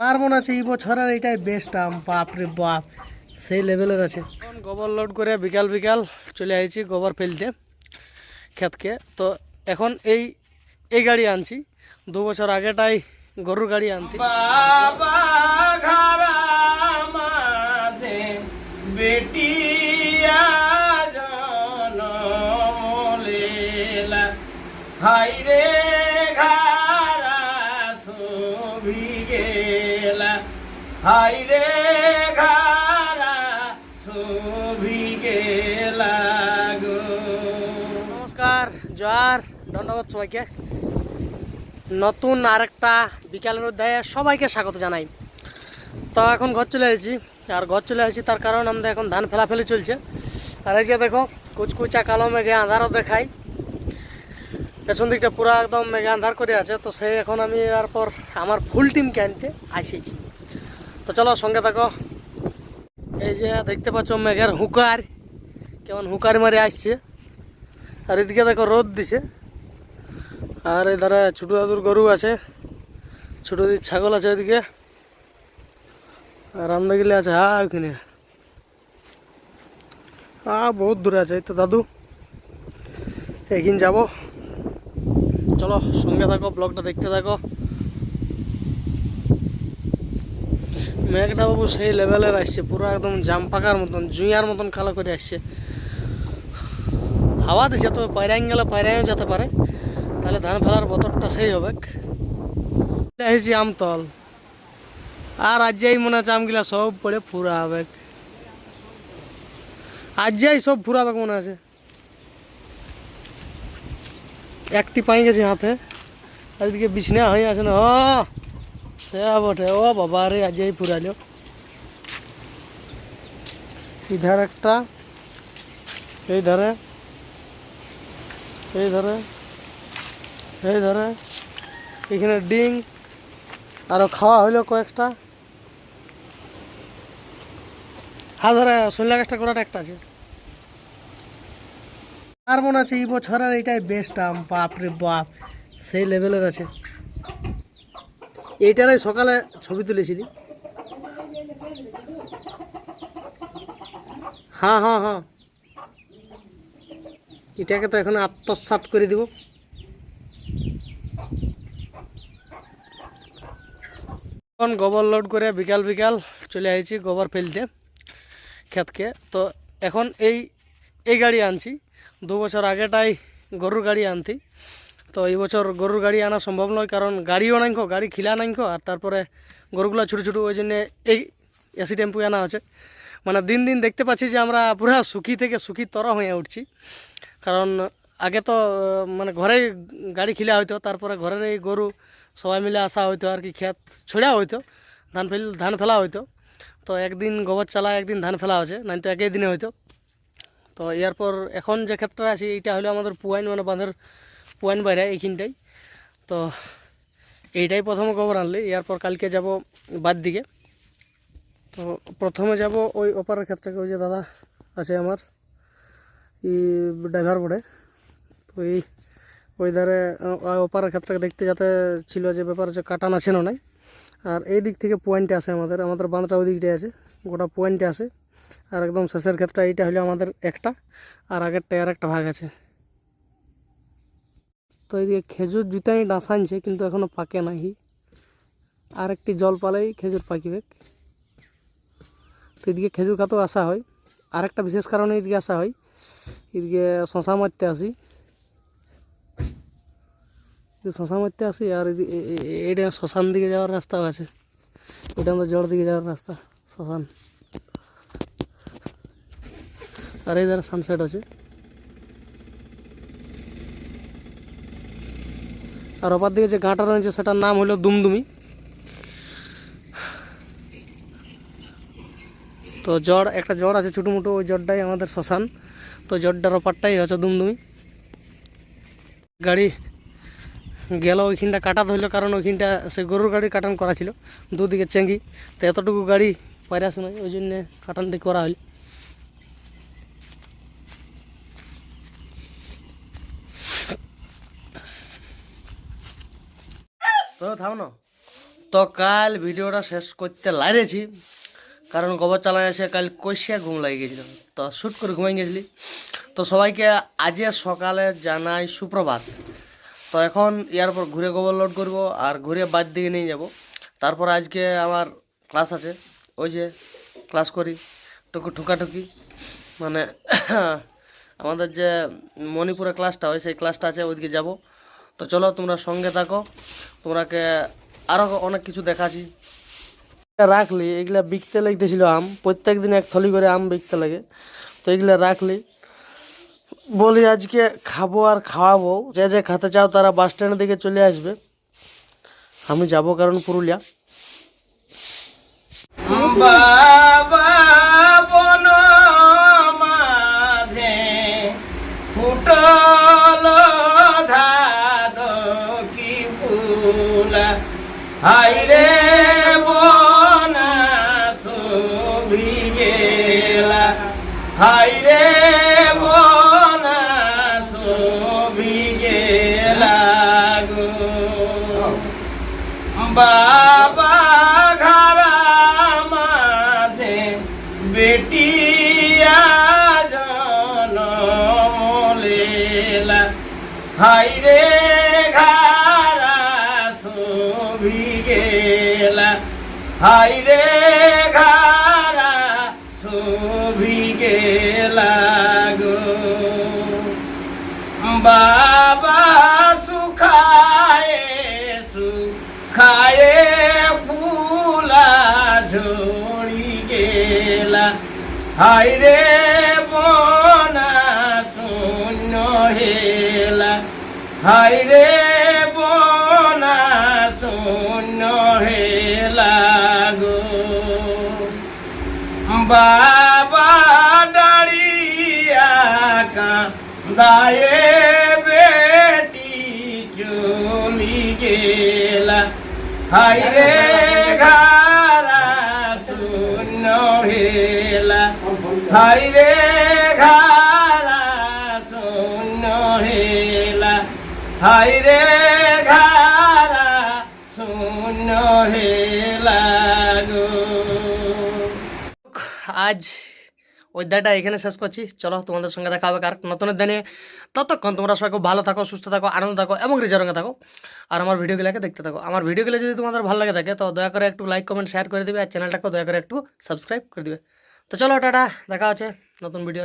আমার মনে আছে এই বছরের এটাই বেস্ট আম বাপ রে বাপ। সেই লেভেলের আছে। গোবর লোড করে বিকাল বিকাল চলে আসছি গোবর ফেলতে ক্ষেতকে। তো এখন এই এই গাড়ি আনছি। দু বছর আগেটাই গরুর গাড়ি আনতি। বাবা! হাই রে ঘরা গেলা গো নমস্কার, জয়ার, ধন্যবাদ সবাইকে। নতুন আরেকটা বিকালের অধ্যায়ে সবাইকে স্বাগত জানাই। তো এখন ঘর চলে এসেছি, আর ঘর চলে এসেছি তার কারণ আমাদের এখন ধান ফেলাফেলি চলছে। আর এই যে দেখো, কুচকুচা কালো মেঘে আঁধারও দেখাই। পেছন দিকটা পুরো একদম মেঘে আঁধার করে আছে, তো সেই এখন আমি এরপর আমার ফুল টিমকে আনতে আসিছি। তো চলো সঙ্গে থাকো। এই যে দেখতে পাচ্ছ মেঘের হুকার, কেমন হুকার মারে আসছে। আর এদিকে দেখো রোদ দিছে। আর এই ধারে ছোট দাদুর গরু আছে, ছোট দিদির ছাগল আছে ওইদিকে আর আমরা গেলে আছে হ্যাঁ ওইখানে হ্যাঁ বহুত দূরে আছে তো দাদু। একদিন যাব। চলো সঙ্গে থাকো, ব্লগটা দেখতে থাকো। মেঘটা বাবু সেই লেভেলের আসছে, পুরো একদম জাম পাকার মতন জুঁয়ার মতন কালো করে আসছে। হাওয়া দিছে তো পায়রাইন গেলে পায়রাইও যেতে পারে। তাহলে ধান ফেলার বতরটা সেই হবে। এসেছি আমতল। আর আজ যাই মনে হচ্ছে আমগুলা সব পড়ে ফুরা হবে। আজ যাই সব ফুরাবে মনে আছে। একটি পাই গেছে হাতে। আর এদিকে বিছনা হয়ে আছে না ও সে বটে ও বাবা রে আজ যাই ফুরালো ইধার একটা এই ধারে এই ধরে এই ধরে এখানে ডিং আরও খাওয়া হইল কয়েকটা হ্যাঁ ধরে শৈলা গাছটা করাটা একটা আছে আর মনে আছে এই বছরের এটাই বেস্ট আম বাপ রে বাপ সেই লেভেলের আছে এইটারই সকালে ছবি তুলেছিলি? হ্যাঁ হ্যাঁ হ্যাঁ। এটাকে তো এখন আত্মসাৎ করে দিব। এখন গোবর লোড করে বিকাল বিকাল চলে আসছি গোবর ফেলতে, ক্ষেতকে। তো এখন এই এই গাড়ি আনছি। দু বছর আগেটাই গরুর গাড়ি আনতি তো এই বছর গরুর গাড়ি আনা সম্ভব নয়, কারণ গাড়িও নাইখো গাড়ি খিলা নাইখো আর তারপরে গরুগুলো ছোটো ছোটো, ওই জন্যে এই এসি টেম্পু আনা আছে। মানে দিন দিন দেখতে পাচ্ছি যে আমরা পুরা সুখী থেকে সুখী তর হয়ে উঠছি। কারণ আগে তো মানে ঘরে গাড়ি খিলা হইতো, তারপরে ঘরের এই গরু সবাই মিলে আসা হইতো, আর কি ক্ষেত ছড়া হইতো, ধান ফেল, ধান ফেলা হইতো। তো একদিন গোবর চালা, একদিন ধান ফেলা হচ্ছে নাই তো একই দিনে হইতো। তো এরপর এখন যে ক্ষেত্রে আছি, এইটা হলো আমাদের পুয়াইন মানে বাঁধের পুয়াইন বাইরে এইখানটাই তো এইটাই প্রথমে গোবর আনলি। এরপর কালকে যাব বাদ দিকে তো প্রথমে যাব ওই ওপারের ক্ষেত্রে ওই যে দাদা আছে আমার ই ড্রাইভার বোর্ডে তো এই ওই ধারে ওপারের ক্ষেত্রে দেখতে যাতে ছিল যে ব্যাপার হচ্ছে কাটান আছে না নাই। আর এই দিক থেকে পয়েন্টে আছে আমাদের। আমাদের বাঁধটা ওই দিকটাই আছে। গোটা পয়েন্টে আছে। আর একদম শেষের ক্ষেত্রে এইটা হলো আমাদের একটা। আর আগেরটা আর একটা ভাগ আছে। তো এইদিকে খেজুর জুতাই ডাঁসানছে কিন্তু এখনও পাকে নাহি। আর একটি জল পালেই খেজুর পাকিবে। তো এদিকে খেজুর খাতেও আসা হয়। আরেকটা বিশেষ কারণে এদিকে আসা হয়। এদিকে শশা মারতে আসি। এদিকে শশা মারতে আসি আর এটা শ্মশান দিকে যাওয়ার রাস্তাও আছে। এটা আমাদের জড় দিকে যাওয়ার রাস্তা শ্মশান আর এই ধারে সানসেট আছে। আর ওপার দিকে যে গাঁটা রয়েছে, সেটার নাম হলো দুমদুমি। তো জ্বর, একটা জড় আছে ছোটো মোটো ওই জড়টাই আমাদের শ্মশান। তো জড়টার ওপারটাই হচ্ছে দুমদুমি। গাড়ি গেল, ওইখানটা কাটা ধরলো, কারণ ওইখানটা সে গরুর গাড়ি কাটান করা ছিল, দুদিকে চেঙ্গি। তো এতটুকু গাড়ি পাইরা শোনায় ওই জন্যে কাটানটি করা হইল। তো থাম না। তো কাল ভিডিওটা শেষ করতে লাইরেছি কারণ গোবর চালায় এসে কাল কষিয়া ঘুম লাগে গেছিল তো শ্যুট করে ঘুমাই গেছিলি। তো সবাইকে আজকে সকালে জানাই সুপ্রভাত। তো এখন ইয়ার পর ঘুরে গোবর লোড করব আর ঘুরে বাদ দিকে নিয়ে যাব। তারপর আজকে আমার ক্লাস আছে, ওই যে ক্লাস করি, টুকু ঠুকাঠুকি। মানে আমাদের যে মণিপুরে ক্লাসটা হয় সেই ক্লাসটা আছে, ওইদিকে যাব। তো চলো তোমরা সঙ্গে থাকো। তোমরাকে আরও অনেক কিছু দেখাচ্ছি। রাখলি, এগুলা বিকতে লাগতেছিল আম। প্রত্যেক দিন এক থলি করে আম বিকতে লাগে। তো এগুলা রাখলি। বলি আজকে খাব আর খাওয়াবো। যে যে খেতে চাও তারা বাস স্ট্যান্ডের দিকে চলে আসবে। আমি যাব কারণ পুরুলিয়া। হাইরে বনা গেলা হাইরে বনা গো। বাবা ঘরা মাঝে বেটিয়া জনমলেলা হাইরে হাইরে ঘরা শুভি গেলা গো বাবা সুখায়ে সুখায়ে ফুলা ঝড়ি গেলা। হাইরে বনা শূন্য হেলা। হাইরে বনা বাবা ডাড়িয়া কাঁদায়ে বেটি চলি গেলা। হাইরে ঘারা শূন্য হেলা। হাইরে ঘারা শূন্য হেলা। হাইরে ঘারা শূন্য হেলা। আজ অধ্যায়টা এখানে শেষ করছি। চলো তোমাদের সঙ্গে দেখা হবে কার নতুনের দিনে। ততক্ষণ তোমরা সবাই ভালো থাকো, সুস্থ থাকো, আনন্দ থাকো এবং রিজারঙ্গে থাকো। আর আমার ভিডিওগুলোকে দেখতে থাকো। আমার ভিডিওগুলো যদি তোমাদের ভালো লাগে থাকে, তো দয়া করে একটু লাইক কমেন্ট শেয়ার করে দেবে আর চ্যানেলটাকেও দয়া করে একটু সাবস্ক্রাইব করে দেবে। তো চলো টাটা, দেখা হচ্ছে নতুন ভিডিও